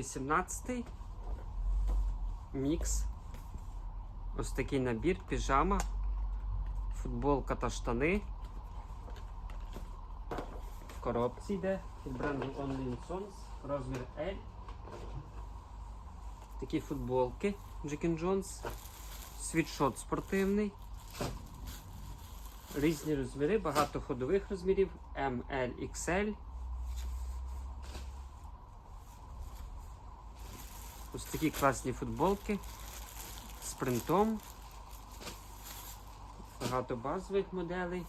18 мікс. Ось такий набір, піжама, футболка та штани. В коробці йде від бренду Only Sons, розмір L. Такі футболки Jack Jones, світшот спортивний. Різні розміри, багато ходових розмірів M, XL. Ось такі класні футболки з принтом. Багато базових моделей.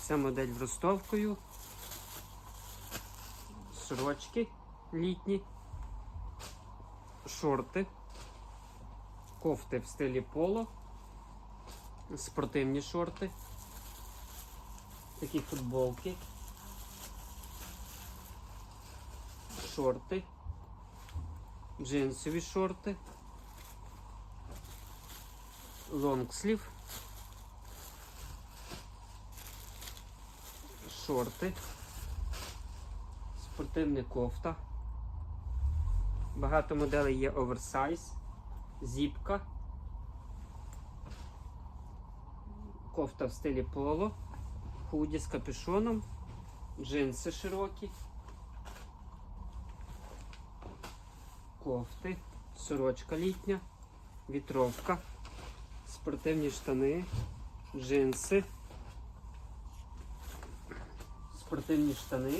Ця модель з ростовкою. Сорочки літні, шорти, кофти в стилі поло, спортивні шорти, такі футболки. Шорти, джинсові шорти, лонгслів, шорти, спортивна кофта. Багато моделей є оверсайз, зіпка, кофта в стилі поло, худі з капюшоном, джинси широкі. Кофти, сорочка літня, вітровка, спортивні штани, джинси, спортивні штани,